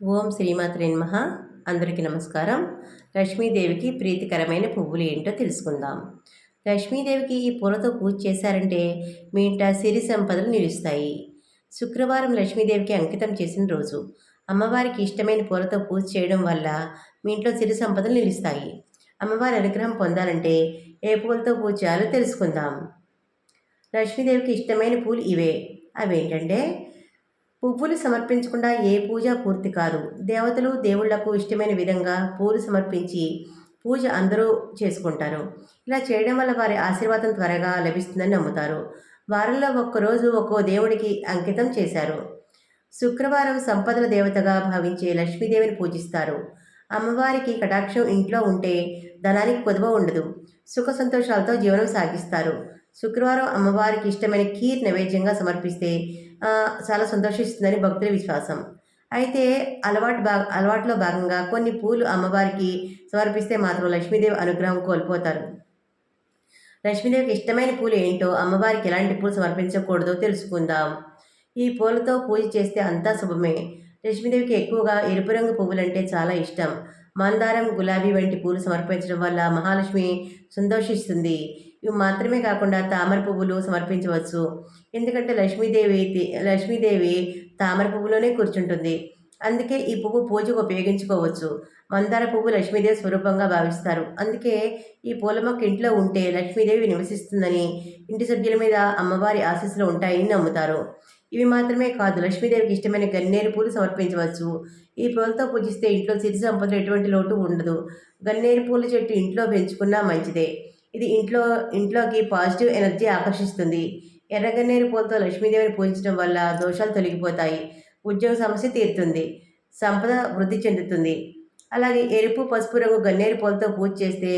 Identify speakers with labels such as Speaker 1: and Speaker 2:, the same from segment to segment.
Speaker 1: ఓం శ్రీమాత్రే నమః. అందరికీ నమస్కారం. లక్ష్మీదేవికి ప్రీతికరమైన పువ్వులు ఏంటో తెలుసుకుందాం. లక్ష్మీదేవికి ఈ పూలతో పూజ చేశారంటే మీ ఇంట సిరి సంపదలు నిలుస్తాయి. శుక్రవారం లక్ష్మీదేవికి అంకితం చేసిన రోజు అమ్మవారికి ఇష్టమైన పూలతో పూజ చేయడం వల్ల మీ ఇంట్లో సిరి సంపదలు నిలుస్తాయి. అమ్మవారి అనుగ్రహం పొందాలంటే ఏ పూలతో పూజ చేయాలో తెలుసుకుందాం. లక్ష్మీదేవికి ఇష్టమైన పూలు ఇవే. అవేంటంటే పువ్వులు సమర్పించకుండా ఏ పూజ పూర్తి కాదు దేవతలు దేవుళ్ళకు ఇష్టమైన విధంగా పూలు సమర్పించి పూజ అందరూ చేసుకుంటారు. ఇలా చేయడం వల్ల వారి ఆశీర్వాదం త్వరగా లభిస్తుందని నమ్ముతారు. వారంలో ఒక్కరోజు ఒక్కో దేవుడికి అంకితం చేశారు. శుక్రవారం సంపదల దేవతగా భావించే లక్ష్మీదేవిని పూజిస్తారు. అమ్మవారికి కటాక్షం ఇంట్లో ఉంటే ధనానికి కొదువ ఉండదు. సుఖ సంతోషాలతో జీవనం సాగిస్తారు. శుక్రవారం అమ్మవారికి ఇష్టమైన కీర్ నైవేద్యంగా సమర్పిస్తే చాలా సంతోషిస్తుందని భక్తుల విశ్వాసం. అయితే అలవాటు భాగ అలవాటులో భాగంగా కొన్ని పూలు అమ్మవారికి సమర్పిస్తే మాత్రం లక్ష్మీదేవి అనుగ్రహం కోల్పోతారు. లక్ష్మీదేవికి ఇష్టమైన పూలు ఏంటో అమ్మవారికి ఎలాంటి పూలు సమర్పించకూడదో తెలుసుకుందాం. ఈ పూలతో పూజ చేస్తే అంతా శుభమే. లక్ష్మీదేవికి ఎక్కువగా ఎరుపు రంగు పువ్వులంటే చాలా ఇష్టం. మందారం గులాబీ వంటి పూలు సమర్పించడం వల్ల మహాలక్ష్మి సంతోషిస్తుంది. ఇవి మాత్రమే కాకుండా తామర పువ్వులు సమర్పించవచ్చు. ఎందుకంటే లక్ష్మీదేవి లక్ష్మీదేవి తామర పువ్వులోనే కూర్చుంటుంది. అందుకే ఈ పువ్వు పూజకు ఉపయోగించుకోవచ్చు. మందార పువ్వు లక్ష్మీదేవి స్వరూపంగా భావిస్తారు. అందుకే ఈ పూల మొక్క ఇంట్లో ఉంటే లక్ష్మీదేవి నివసిస్తుందని ఇంటి సభ్యుల మీద అమ్మవారి ఆశీస్సులు ఉంటాయని నమ్ముతారు. ఇవి మాత్రమే కాదు లక్ష్మీదేవికి ఇష్టమైన గన్నేరు పూలు సమర్పించవచ్చు. ఈ పూలతో పూజిస్తే ఇంట్లో సిరి సంపదలు ఎటువంటి లోటు ఉండదు. గన్నేరు పూల చెట్టు ఇంట్లో పెంచుకున్నా మంచిదే. ఇది ఇంట్లో ఇంట్లోకి పాజిటివ్ ఎనర్జీ ఆకర్షిస్తుంది. ఎర్రగన్నేరు పూలతో లక్ష్మీదేవిని పూజించడం వల్ల దోషాలు తొలగిపోతాయి. ఉద్యోగ సమస్య తీరుతుంది. సంపద వృద్ధి చెందుతుంది. అలాగే ఎరుపు పసుపు రంగు గన్నేరు పూలతో పూజ చేస్తే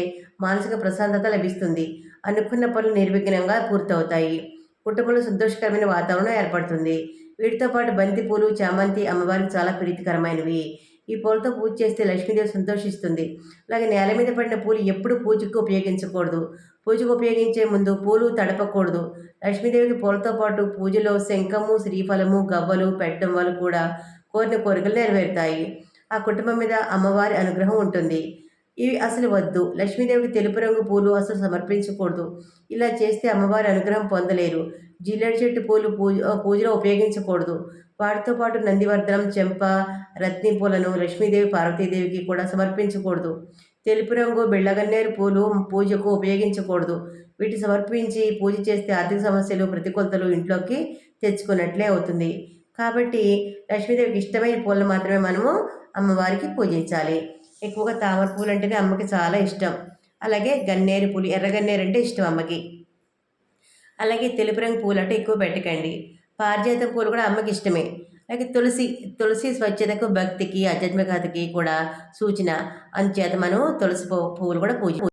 Speaker 1: మానసిక ప్రశాంతత లభిస్తుంది. అనుకున్న పనులు నిర్విఘ్నంగా పూర్తవుతాయి. కుటుంబంలో సంతోషకరమైన వాతావరణం ఏర్పడుతుంది. వీటితో పాటు బంతి పూలు చామంతి అమ్మవారికి చాలా ప్రీతికరమైనవి. ఈ పూలతో పూజ చేస్తే లక్ష్మీదేవి సంతోషిస్తుంది. అలాగే నేల మీద పడిన పూలు ఎప్పుడు పూజకు ఉపయోగించకూడదు. పూజకు ఉపయోగించే ముందు పూలు తడపకూడదు. లక్ష్మీదేవికి పూలతో పాటు పూజలో శంఖము శ్రీఫలము గవ్వలు పెట్టడం వల్ల కూడా కోరిన కోరికలు నెరవేరుతాయి. ఆ కుటుంబం మీద అమ్మవారి అనుగ్రహం ఉంటుంది. ఇవి అసలు వద్దు. లక్ష్మీదేవికి తెలుపు రంగు పూలు అసలు సమర్పించకూడదు. ఇలా చేస్తే అమ్మవారి అనుగ్రహం పొందలేరు. జిల్లెడ చెట్టు పూలు పూజ పూజలో ఉపయోగించకూడదు. వాటితో పాటు నందివర్ధనం చెంప రత్ని పూలను లక్ష్మీదేవి పార్వతీదేవికి కూడా సమర్పించకూడదు. తెలుపు రంగు బెళ్ళగన్నేరు పూలు పూజకు ఉపయోగించకూడదు. వీటి సమర్పించి పూజ చేస్తే ఆర్థిక సమస్యలు ప్రతికూలతలు ఇంట్లోకి తెచ్చుకున్నట్లే అవుతుంది. కాబట్టి లక్ష్మీదేవికి ఇష్టమైన పూలను మాత్రమే మనము అమ్మవారికి పూజించాలి. ఎక్కువగా తామర పూలు అంటేనే అమ్మకి చాలా ఇష్టం. అలాగే గన్నేరు పూలు ఎర్రగన్నేరు అంటే ఇష్టం అమ్మకి. అలాగే తెలుపు రంగు పూలు అంటే ఎక్కువ పెట్టకండి. పారిజాత పూలు కూడా అమ్మకి ఇష్టమే. అలాగే తులసి తులసి స్వచ్ఛతకు భక్తికి ఆధ్యాత్మికతకి కూడా సూచన. అందుచేత మనం తులసి పువ్వులు కూడా పూజ